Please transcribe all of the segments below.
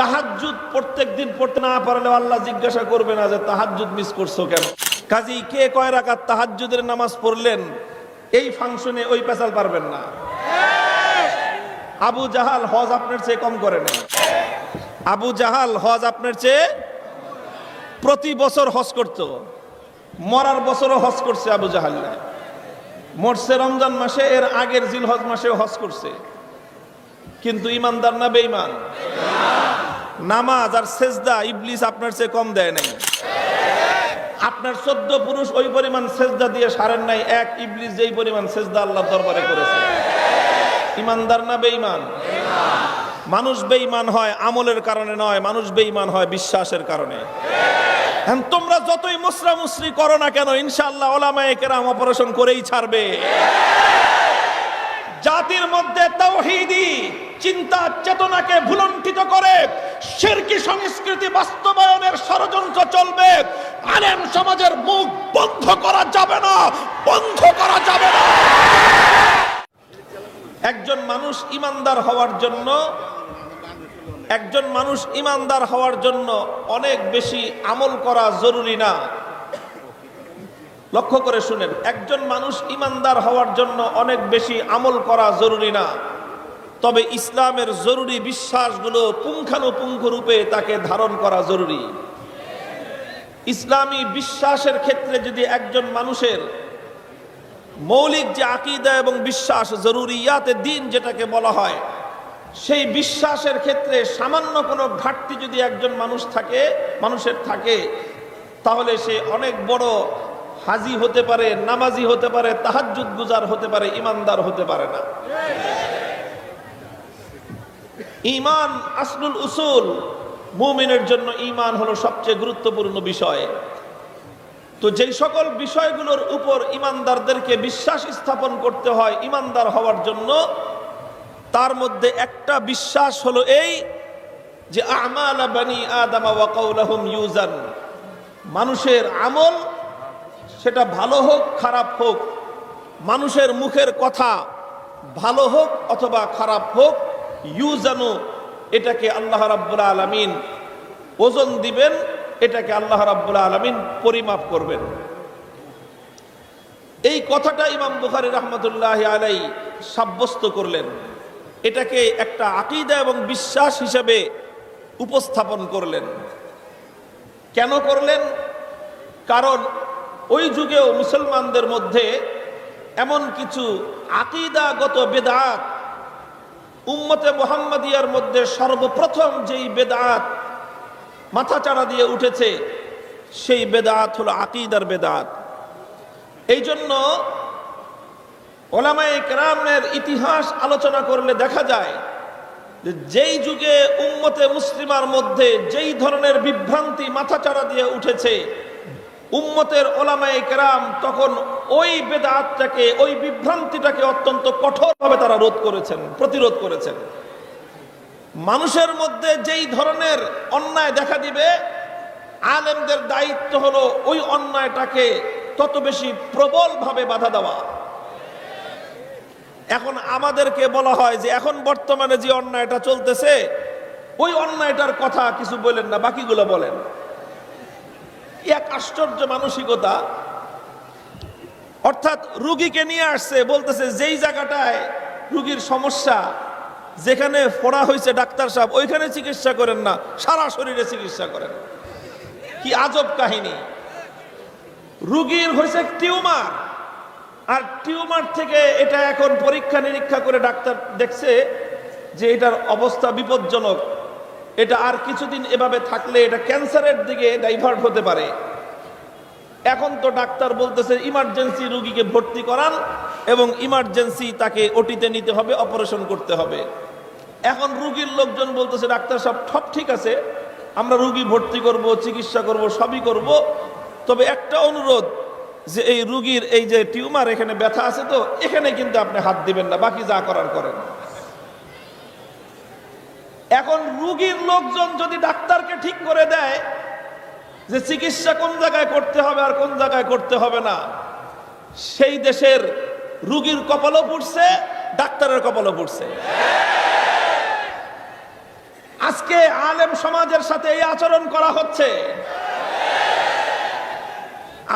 তাহাজ্জুদ প্রত্যেক দিন পড়তে না পারলে আল্লাহ জিজ্ঞাসা করবে না যে তাহাজ্জুদ মিস করছ কেন? কাজী, কে কয় রাকাত তাহাজ্জুদের নামাজ পড়লেন? এই ফাংশনে ওই পেশাল পারবেন না। আবু জাহাল হজ আপনার চেয়ে কম করে না আবু জাহাল হজ আপনার চেয়ে প্রতি বছর হজ করতো। মরার বছরও হজ করছে আবু জাহাল মরছে রমজান মাসে, এর আগের জিল হজ মাসেও হজ করছে। কিন্তু ইমানদার না বেঈমান? নামাজ আর সেজদা ইবলিস আপনার চেয়ে কম দেয় নাই। আপনার চোদ্দ পুরুষ ওই পরিমাণ সেজদা দিয়ে সারেন নাই, এক ইবলিস যেই পরিমাণ সেজদা আল্লাহ দরবারে করেছে। ইমানদার না বেঈমান? মানুষ বেঈমান হয় আমলের কারণে নয়, মানুষ বেঈমান হয় বিশ্বাসের কারণে। তোমরা যতই মুসরা মুসরি করো না কেন, ইনশাআল্লাহ ওলামায়ে কেরাম অপারেশন করেই ছাড়বে। জাতির মধ্যে তৌহিদি চিন্তা চেতনাকে ভুলণ্ঠিত করে শিরকি সংস্কৃতি বাস্তবায়নের ষড়যন্ত্র চলবে। আলেম সমাজের মুখ বন্ধ করা যাবে না, বন্ধ করা যাবে না। একজন মানুষ ইমানদার হওয়ার জন্য, একজন মানুষ ইমানদার হওয়ার জন্য অনেক বেশি আমল করা জরুরি না। লক্ষ্য করে শুনেন, একজন মানুষ ইমানদার হওয়ার জন্য অনেক বেশি আমল করা জরুরি না। তবে ইসলামের জরুরি বিশ্বাসগুলো পুঙ্খানুপুঙ্খ রূপে তাকে ধারণ করা জরুরি। ইসলামী বিশ্বাসের ক্ষেত্রে যদি একজন মানুষের মৌলিক যে আকিদা এবং বিশ্বাস, জরুরিয়াতে দিন যেটাকে বলা হয়, সেই বিশ্বাসের ক্ষেত্রে সামান্য কোনো ঘাটতি যদি একজন মানুষ থাকে, মানুষের থাকে, তাহলে সে অনেক বড় হাজি হতে পারে, নামাজি হতে পারে, তাহাজ্জুদ গুজার হতে পারে, ইমানদার হতে পারে না। ইমান আসলুল উসুল। মুমিনের জন্য ইমান হলো সবচেয়ে গুরুত্বপূর্ণ বিষয়। তো যেই সকল বিষয়গুলোর উপর ইমানদারদেরকে বিশ্বাস স্থাপন করতে হয় ইমানদার হওয়ার জন্য, তার মধ্যে একটা বিশ্বাস হলো এই যে ইউজান। মানুষের আমল সেটা ভালো হোক, খারাপ হোক, মানুষের মুখের কথা ভালো হোক অথবা খারাপ হোক ইউজানু, এটাকে আল্লাহ রাব্বুল আলামিন ওজন দিবেন, এটাকে আল্লাহ রাব্বুল আলামিন পরিমাপ করবেন। এই কথাটা ইমাম বুখারী রহমতুল্লাহ আলাই সাব্যস্ত করলেন। এটাকে একটা আকিদা এবং বিশ্বাস হিসেবে উপস্থাপন করলেন। কেন করলেন? কারণ ওই যুগেও মুসলমানদের মধ্যে এমন কিছু আকিদাগত বেদাত উম্মতে মোহাম্মদিয়ার মধ্যে সর্বপ্রথম যেই বেদাত মাথাচাড়া দিয়ে উঠেছে, সেই বেদাত হলো আকিদার বেদাত। এই জন্য ওলামায়ে কেরামের ইতিহাস আলোচনা করলে দেখা যায় যে যেই যুগে উম্মতে মুসলিমার মধ্যে যেই ধরনের বিভ্রান্তি মাথাচাড়া দিয়ে উঠেছে উম্মতের ওলামায়ে কেরাম তখন ওই বেদাতটাকে, ওই বিভ্রান্তিটাকে অত্যন্ত কঠোরভাবে তারা রোধ করেছেন, প্রতিরোধ করেছেন। মানুষের মধ্যে যেই ধরনের অন্যায় দেখা দিবে, আলেমদের দায়িত্ব হলো ওই অন্যায়টাকে তত বেশি প্রবলভাবে বাধা দেওয়া। এখন আমাদেরকে বলা হয় যে এখন বর্তমানে যে অন্যায়টা চলতেছে, ওই অন্যায়টার কথা কিছু বলেন না, বাকিগুলো বলেন। এক আশ্চর্য মানসিকতা। অর্থাৎ রুগীকে নিয়ে আসছে, বলতেছে, যেই জায়গাটায় রুগীর সমস্যা, যেখানে ফোড়া হয়েছে ডাক্তার সাহেব, ওইখানে চিকিৎসা করেন না, সারা শরীরে চিকিৎসা করেন। কি আজব কাহিনী। রুগীর হয়েছে টিউমার, আর টিউমার থেকে এটা এখন পরীক্ষা নিরীক্ষা করে ডাক্তার দেখছে যে এটার অবস্থা বিপজ্জনক। এটা আর কিছুদিন এভাবে থাকলে এটা ক্যান্সারের দিকে ডাইভার্ট হতে পারে। এখন তো ডাক্তার বলতেছে ইমার্জেন্সি রুগীকে ভর্তি করান এবং ইমার্জেন্সি তাকে ওটিতে নিতে হবে অপারেশন করতে হবে। এখন রুগীর লোকজন বলতেছে, ডাক্তার সব সব ঠিক আছে, আমরা রুগী ভর্তি করব, চিকিৎসা করব, সবই করব। তবে একটা অনুরোধ, যে এই রুগীর এই যে টিউমার, এখানে ব্যথা আছে তো, এখানে কিন্তু আপনি হাত দিবেন না, বাকি যা করার করেন। এখন রুগীর লোকজন যদি ডাক্তারকে ঠিক করে দেয় যে চিকিৎসা কোন জায়গায় করতে হবে আর কোন জায়গায় করতে হবে না, সেই দেশের রুগীর কপালও পড়ছে, ডাক্তারের কপালও পড়ছে। আজকে আলেম সমাজের সাথে এই আচরণ করা হচ্ছে।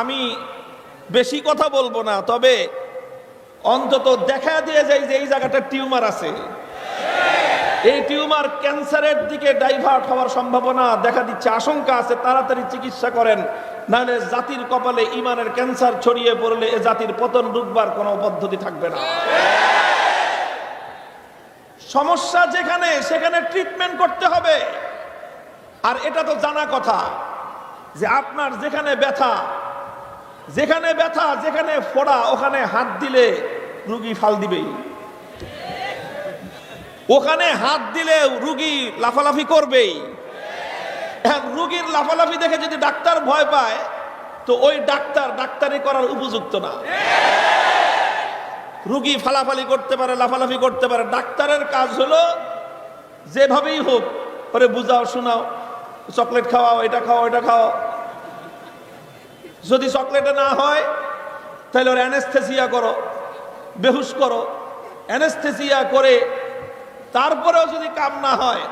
আমি বেশি কথা বলব না, তবে অন্তত দেখা দিয়ে যায় যে এই জায়গাটা টিউমার আছে। এই টিউমার ক্যান্সারের দিকে ডাইভার্ট হওয়ার সম্ভাবনা দেখা দিচ্ছে, আশঙ্কা আছে, তাড়াতাড়ি চিকিৎসা করেন। নাহলে জাতির কপালে ইমানের ক্যান্সার ছড়িয়ে পড়লে এ জাতির পতন রুখবার কোনো পদ্ধতি থাকবে না। সমস্যা যেখানে, সেখানে ট্রিটমেন্ট করতে হবে। আর এটা তো জানা কথা যে আপনার যেখানে ব্যথা যেখানে ব্যথা, যেখানে ফোড়া, ওখানে হাত দিলে রুগী ফাল দিবেই। ওখানে হাত দিলে রুগী লাফালাফি করবেই। রুগীর লাফালাফি দেখে যদি ডাক্তার ভয় পায়, তো ওই ডাক্তার ডাক্তারি করার উপযুক্ত না। রুগী ফালাফালি করতে পারে, লাফালাফি করতে পারে। ডাক্তারের কাজ হলো যেভাবেই হোক, ওরে বুঝাও, শোনাও, চকলেট খাওয়াও, এটা খাওয়াও এটা খাওয়াও। যদি চকলেটে না হয়, তাহলে ওর অ্যানেস্থেসিয়া করো, বেহুশ করো। অ্যানেস্থেসিয়া করে তারপরেও যদি কাম না হয়,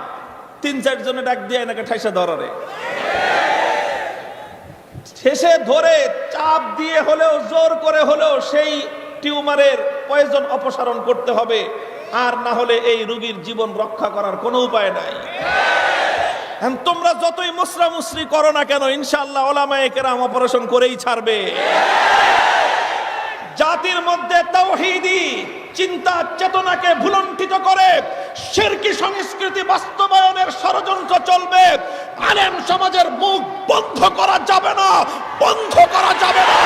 তিন চারজনে ডাক দিয়ে এনাকে ঠাইসা ধরারে। শেষে ধরে চাপ দিয়ে হলেও, জোর করে হলেও সেই টিউমারের পয়জন অপসারণ করতে হবে, আর না হলে এই রুগীর জীবন রক্ষা করার কোনো উপায় নাই। তোমরা যতই মুসরা মুসরি করো না কেন ইনশাল্লাহ ওলামায়ে কেরাম অপারেশন করেই ছাড়বে। জাতির মধ্যে তৌহিদি চিন্তা চেতনাকে ভুলণ্ঠিত করে শিরকি সংস্কৃতি বাস্তবায়নের ষড়যন্ত্র চলবে। আলেম সমাজের মুখ বন্ধ করা যাবে না, বন্ধ করা যাবে না।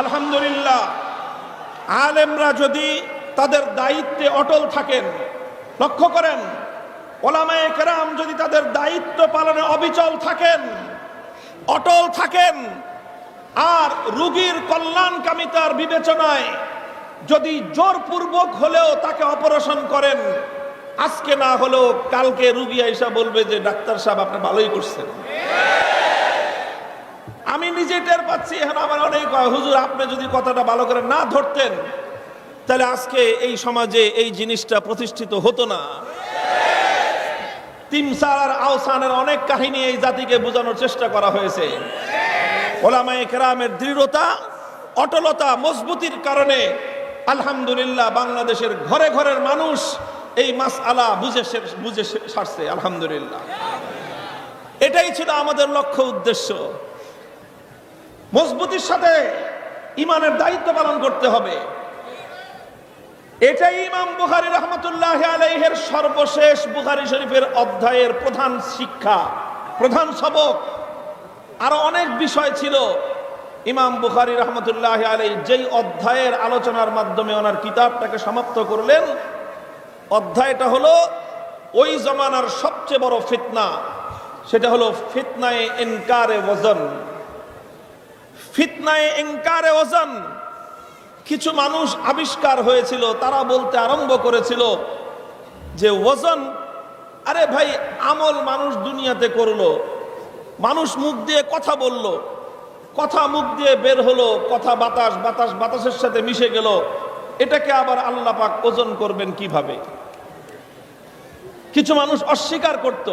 আলহামদুলিল্লাহ, আলেমরা যদি তাদের দায়িত্বে অটল থাকেন। লক্ষ্য করেন, ওলামায়ে কেরাম যদি তাদের দায়িত্ব পালনে অবিচল থাকেন, অটল থাকেন, আর রুগীর কল্যাণকামিতার বিবেচনায় যদি জোরপূর্বক হলেও তাকে অপারেশন করেন, আজকে না হলেও কালকে রুগী আইসা বলবে যে, ডাক্তার সাহেব, আপনি ভালোই করছেন। আমি নিজে টের পাচ্ছি, এখন আমার অনেক হুজুর, আপনি যদি কথাটা ভালো করে না ধরতেন তাহলে আজকে এই সমাজে এই জিনিসটা প্রতিষ্ঠিত হতো না। তিমসার আর আওসানের অনেক কাহিনী এই জাতিকে বোঝানোর চেষ্টা করা হয়েছে। ওলামায়ে কেরামের দৃঢ়তা, অটলতা, মজবুতির কারণে আলহামদুলিল্লাহ বাংলাদেশের ঘরে ঘরের মানুষ এই মাস আলা বুঝে বুঝে সারছে, আলহামদুলিল্লাহ। এটাই ছিল আমাদের লক্ষ্য উদ্দেশ্য। মজবুতির সাথে ইমানের দায়িত্ব পালন করতে হবে। এটাই ইমাম বুখারী রহমতুল্লাহ আলাইহের সর্বশেষ বুখারী শরীফের অধ্যায়ের প্রধান শিক্ষা, প্রধান সবক। আরও অনেক বিষয় ছিল। ইমাম বুখারী রহমতুল্লাহ আলাই যেই অধ্যায়ের আলোচনার মাধ্যমে ওনার কিতাবটাকে সমাপ্ত করলেন, অধ্যায়টা হলো ওই জমানার সবচেয়ে বড় ফিতনা। সেটা হলো ফিতনায়ে ইনকারে ওজন। ফিতনায় এঙ্কারে ওজন। কিছু মানুষ আবিষ্কার হয়েছিল, তারা বলতে আরম্ভ করেছিল যে ওজন, আরে ভাই, আমল মানুষ দুনিয়াতে করল। মানুষ মুখ দিয়ে কথা বলল, কথা মুখ দিয়ে বের হলো, কথা বাতাস বাতাস, বাতাসের সাথে মিশে গেল। এটাকে আবার আল্লাহ পাক ওজন করবেন কীভাবে? কিছু মানুষ অস্বীকার করত,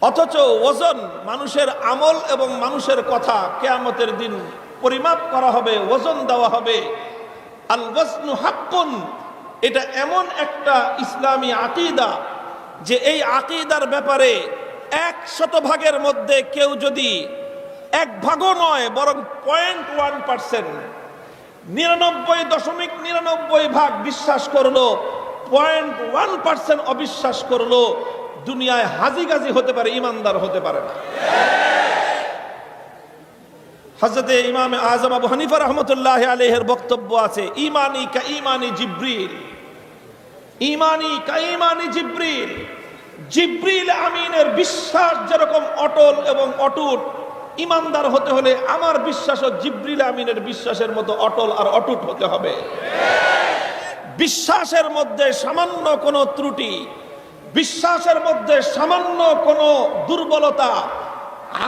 অথচ ওজন মানুষের আমল এবং মানুষের কথা কেয়ামতের দিন পরিমাপ করা হবে, ওজন দেওয়া হবে। আল ওয়াজনু হাক্কুন, এটা এমন একটা ইসলামী আকিদা যে এই আকিদার ব্যাপারে এক শতভাগের মধ্যে কেউ যদি এক ভাগও নয়, বরং পয়েন্ট ওয়ান পার্সেন্ট নিরানব্বই দশমিক নিরানব্বই ভাগ বিশ্বাস করল পয়েন্ট ওয়ান পার্সেন্ট অবিশ্বাস করল, দুনিয়ায় হাজি গাজি হতে পারে, ইমানদার হতে পারে না। হজরতে ইমাম আজম আবু হানিফা রহমতুল্লাহ আলহের বক্তব্য আছে, ইমানি কা ইমানি জিব্রিল, ইমানি কা ইমানি জিব্রিল জিব্রিল আমিনের বিশ্বাস যেরকম অটল এবং অটুট, ইমানদার হতে হলে আমার বিশ্বাসও জিব্রিল আমিনের বিশ্বাসের মতো অটল আর অটুট হতে হবে। বিশ্বাসের মধ্যে সামান্য কোনো ত্রুটি, বিশ্বাসের মধ্যে সামান্য কোনো দুর্বলতা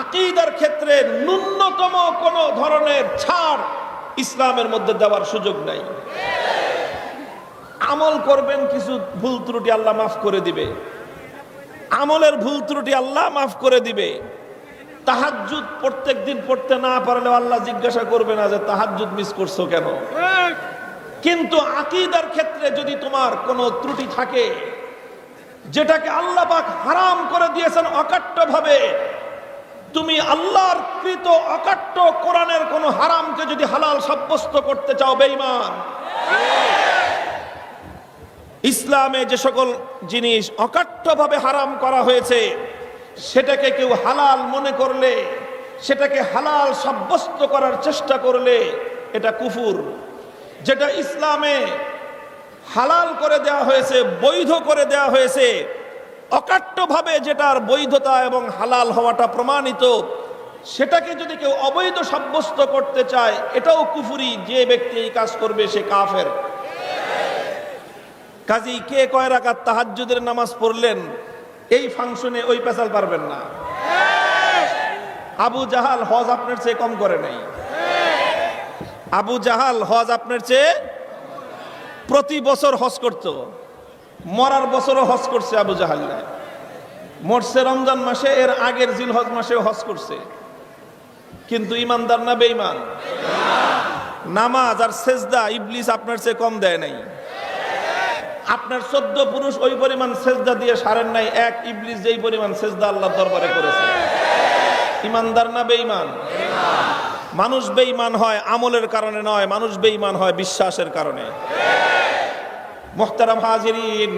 আকিদার ক্ষেত্রে ন্যূনতম কোনো ধরনের ছাড় ইসলামের মধ্যে দেওয়ার সুযোগ নাই। আমল করবেন কিছু ভুল ত্রুটি আল্লাহ মাফ করে দিবে। আমলের ভুল ত্রুটি আল্লাহ মাফ করে দিবে। তাহাজ্জুদ প্রত্যেক দিন পড়তে না পারলেও আল্লাহ জিজ্ঞাসা করবে না যে তাহাজ্জুদ মিস করছ কেন? কিন্তু আকিদার ক্ষেত্রে যদি তোমার কোনো ত্রুটি থাকে, যেটাকে আল্লাহ পাক হারাম করে দিয়েছেন অকাট্য ভাবে তুমি আল্লাহর কৃত অকাট্য কোরআনের কোন হারামকে যদি হালাল সাব্যস্ত করতে চাও, বেঈমান। ইসলামে যে সকল জিনিস অকাট্যভাবে হারাম করা হয়েছে, সেটাকে কেউ হালাল মনে করলে, সেটাকে হালাল সাব্যস্ত করার চেষ্টা করলে এটা কুফুর। যেটা ইসলামে হালাল করে দেওয়া হয়েছে, বৈধ করে দেওয়া হয়েছে অকাট্যভাবে যেটার বৈধতা এবং হালাল হওয়াটা প্রমাণিত, সেটাকে যদি কেউ অবৈধ সাব্যস্ত করতে চায়, এটাও কুফুরি, যে ব্যক্তি এই কাজ করবে সে কাফের। কাজী কে কয় রাকাত তাহাজ্জুদের নামাজ পড়লেন, এই ফাংশনে ওই পেশাল পারবেন না। আবু জাহাল হজ আপনার চেয়ে কম করে নাই। আবু জাহাল হজ আপনার চেয়ে প্রতি বছর হজ করত। মরার বছরও হজ করছে আবু জাহাল মরছে রমজান মাসে, এর আগের জিল হজ মাসে হজ করছে। কিন্তু ইমানদার না বেঈমান? নামাজ আর সেজদা ইবলিস আপনার চেয়ে কম দেয় নাই। আপনার চোদ্দ পুরুষ ওই পরিমাণ সেজদা দিয়ে সারেন নাই, এক ইবলিস যেই পরিমাণ সেজদা আল্লাহ দরবারে করেছে। ইমানদার না বেঈমান? মানুষ বেঈমান হয় আমলের কারণে নয়, মানুষ বেঈমান হয় বিশ্বাসের কারণে। মুহতারাম হাজিরিন।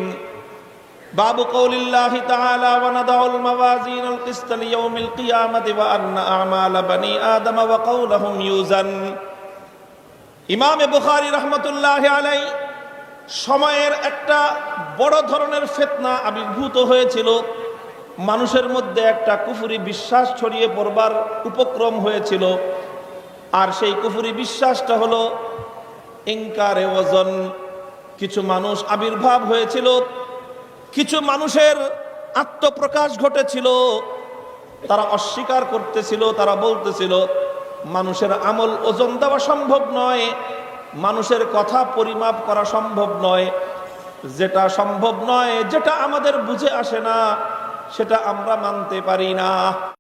ওয়া নাদাউল মাওয়াজিন আল কিসত লিয়াউমিল কিয়ামাতি ওয়া আন্না আমাল বানি আদম ওয়া কওলুহুম ইউজান ইমাম বুখারী রাহমাতুল্লাহি আলাইহি সময়ের একটা বড় ধরনের ফেতনা আবির্ভূত হয়েছিল। মানুষের মধ্যে একটা কুফুরি বিশ্বাস ছড়িয়ে পড়বার উপক্রম হয়েছিল। আর সেই কুফুরি বিশ্বাসটা হলো ইনকারে ওজন। কিছু মানুষ আবির্ভাব হয়েছিল, কিছু মানুষের আত্মপ্রকাশ ঘটেছিল, তারা অস্বীকার করতেছিল, তারা বলতেছিল, মানুষের আমল ওজন দেওয়া সম্ভব নয়, মানুষের কথা পরিমাপ করা সম্ভব নয়, যেটা সম্ভব নয়, যেটা আমাদের বুঝে আসে না, সেটা আমরা মানতে পারি না।